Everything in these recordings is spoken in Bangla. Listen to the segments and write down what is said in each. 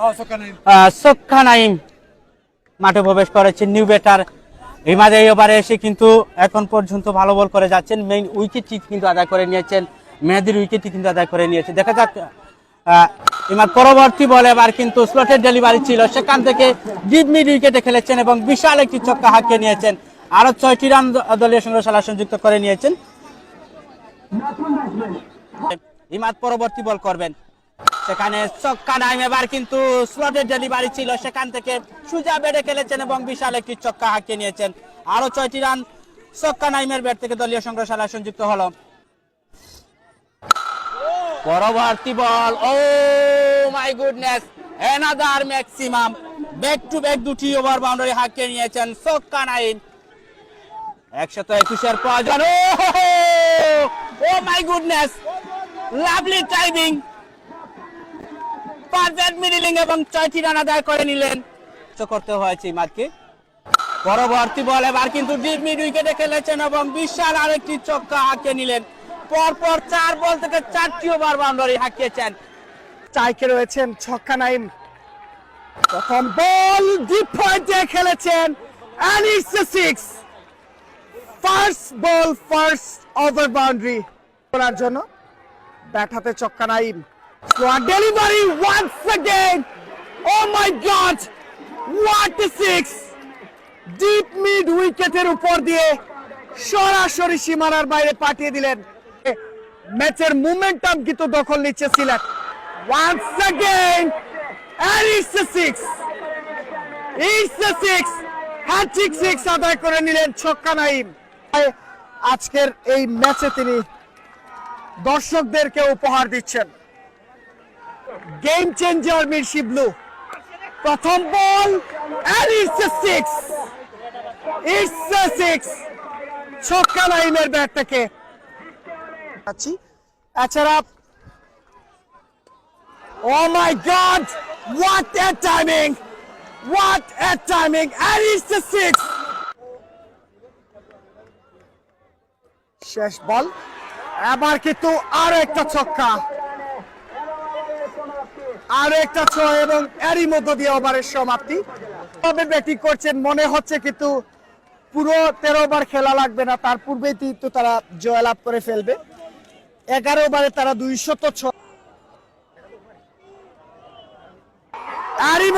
আহ, নাইম। মাঠে প্রবেশ করেছেন নিউ বেটার। মাঝে এই ওভারে এসে কিন্তু এখন পর্যন্ত ভালো বল করে যাচ্ছেন। মেইন উইকেটটি কিন্তু আদায় করে নিয়েছেন। মেহেদির উইকেটটি কিন্তু আদায় করে নিয়েছে। দেখা যাক এবার পরবর্তী বলে এবার কিন্তু স্লটের ডেলিভারি ছিল। সেখান থেকে ডিপ মিড উইকেটে খেলেছেন এবং বিশাল একটি ছক্কা হাঁকিয়ে নিয়েছেন। আরও ছয়টি রান দলীয় সংগ্রহশালা সংযুক্ত করে নিয়েছেন। ইমাদ পরবর্তী বল করবেন। সেখানে ছক্কা নাইম এবার কিন্তু স্লটের ডেলিভারি ছিল। সেখান থেকে সুজা বেড়ে খেলেছেন এবং বিশাল একটি ছক্কা হাঁকিয়ে নিয়েছেন। আরও ছয়টি রান ছক্কা নাইমের ব্যাট থেকে দলীয় সংগ্রহশালায় সংযুক্ত হলো। পরবর্তী ball. Oh my goodness another maximum back to back দুটি ওভার বাউন্ডারি হাঁকিয়ে নিয়েছেন ছক্কা নাইম। একশত একুশের প্রয়োজন ও my goodness lovely timing perfect middling এবং ছয়টি রান আদায় করে নিলেন। তো করতে হয়েছে ইমাদকে পরবর্তী বল এবার কিন্তু ডিপ মিড উইকেটে খেলেছেন এবং বিশাল আরেকটি চক্কা হাঁকিয়ে নিলেন। পরপর চার বল থেকে চারটি ওভার বাউন্ডারি হাঁকিয়েছেন। চাইকে রয়েছেন ছক্কা নাইম প্রথম বল ডিপ পয়েন্টে খেলেছেন and it's a six first ball first over boundary. করার জন্য ব্যাট হাতে ছক্কা Naim Strong delivery once again. Oh my God! What a six! Deep mid উইকেটের উপর দিয়ে সরাসরি সীমানার বাইরে পাঠিয়ে দিলেন ম্যাচের মোমেন্টাম কিন্তু দখল নিচ্ছে Sylhet once again, and it's a six it's a six hat trick six আদায় করে নিলেন ছক্কা নাইম আজকের এই ম্যাচে তিনি দর্শকদেরকে উপহার দিচ্ছেন গেম চেঞ্জার মির্শি ব্লু প্রথম ball and it's a six it's a six ছক্কা লাইনের ব্যাট থেকে আছি এছাড়া ও my god what a timing what a timing and it's a six শেষ বল এবার কিন্তু আরও একটা ছক্কা আরও একটা ছয় এবং এরই মধ্য দিয়ে ওভারের সমাপ্তি। তবে ব্যাটিং করছেন মনে হচ্ছে কিন্তু পুরো তেরো ওভার খেলা লাগবে না, তার পূর্বেই কিন্তু তারা জয়লাভ করে ফেলবে। এগারো ওভারে তারা দুইশত ছয়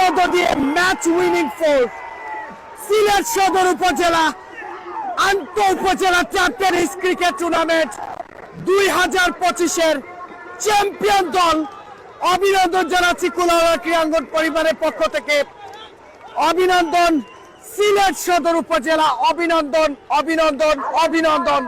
মধ্য দিয়ে ম্যাচ উইনিং ফোর সিলেট সদর উপজেলা, আন্ত উপজেলা চ্যাম্পিয়ন ক্রিকেট টুর্নামেন্ট দুই হাজার পঁচিশের চ্যাম্পিয়ন দল অভিনন্দন জানাচ্ছি কুলাউড়া ক্রীড়াঙ্গন পরিবারের পক্ষ থেকে। অভিনন্দন সিলেট সদর উপজেলা। অভিনন্দন অভিনন্দন অভিনন্দন।